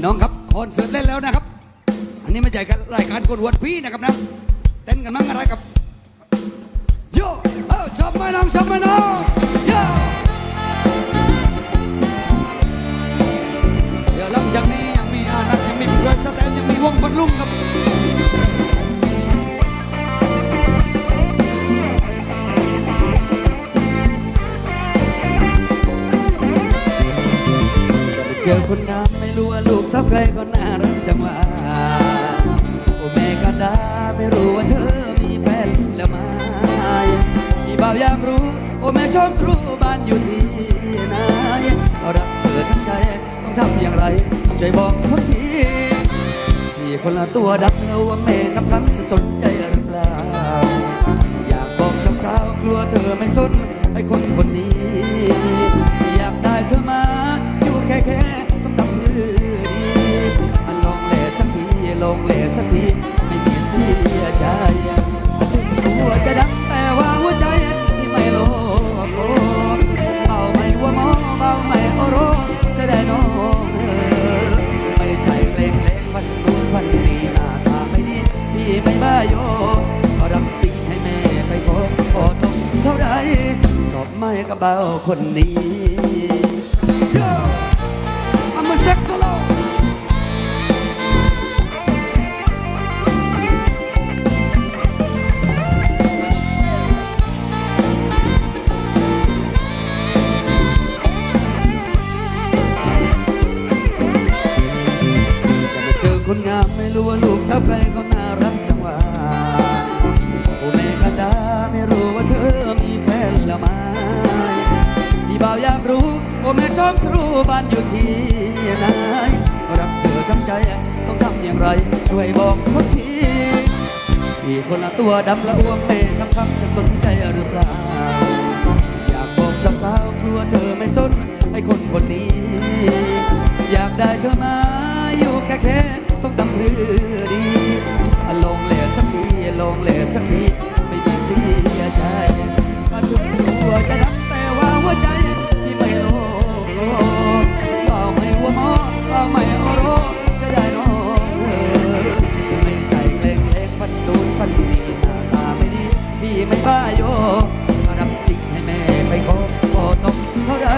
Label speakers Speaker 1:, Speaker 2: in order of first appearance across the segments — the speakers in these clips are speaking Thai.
Speaker 1: พี่น้องครับคอนเสิร์ตเล่นแล้วนะครับ อันนี้ไม่ใช่การรายการกดหวดพี่นะครับนะเต้นกันมั่งอะไรกับโยเออชอบไหมน้องชอบไหมน้องโยเดี๋ยวหลังจากนี้ยังมีอานัทยังมีเพื่อนสแตมยังมีวงบรรลุงครับ เจอคนงามไม่รู้ว่าลูกสาวใครก็น่ารักจังหวะโอ้แม่กันดาไม่รู้ว่าเธอมีแฟนแล้วไหมพี่บ่าวอยากรู้ โอ้แม่ชอบรู้บ้านอยู่ที่ไหนรักเธอทั้งใจต้องทำอย่างไรช่วยบอกคนทีพี่คนละตัวดักเอาว่าแม่กับคำจะสนใจหรือเปล่าอยากบอกจ้าสาวกลัวเธอไม่สนไอ้คนคนนี้ แค่แค่ต้องทำมือดีอันลองแหล่สักทีลองแหล่สักทีไม่มีเสียใจถึงหัวจะดังแต่ว่าหัวใจที่ไม่โลภโลภเบาไม่ว่าหมอเบาไม่โอโรใช่ได้น้องเออไม่ใส่เพลงเพลงวันนู้นวันนี้หน้าตาไม่ดีพี่ไม่บ้าโยรับจริงให้แม่ไปขอขอต้องเท่าไรชอบไม่กระเบาคนนี้ Yo! ไม่รู้ว่าลูกสาวใครก็น่ารักจังหวะโอ้แม่กันดาไม่รู้ว่าเธอมีแฟนแล้วไหมพี่บ่าวอยากรู้โอ้แม่ชอบรู้บ้านอยู่ที่ไหนรักเธอทั้งใจต้องทำอย่างไร ช่วยบอกคนทีพี่คนละตัวดำละอ้วงแม่คำคำจะสนใจหรือเปล่า อยากบอกเจ้าสาวกลัวเธอไม่สนไอ้คนคนนี้ อยากได้เธอมา ไม่บ้าโยมารับจริงให้แม่ไปขอขอต้องเท่าไร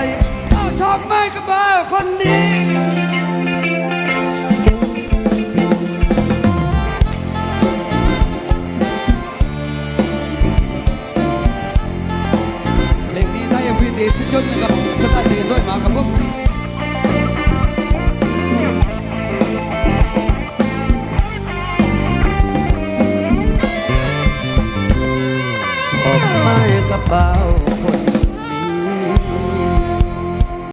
Speaker 1: เอาชอบไหมกับบ้าคนนี้เพลงนี้ถ้ยังพิธีสุดยอดกับสถานที่สวยมากครับผม กระเป๋า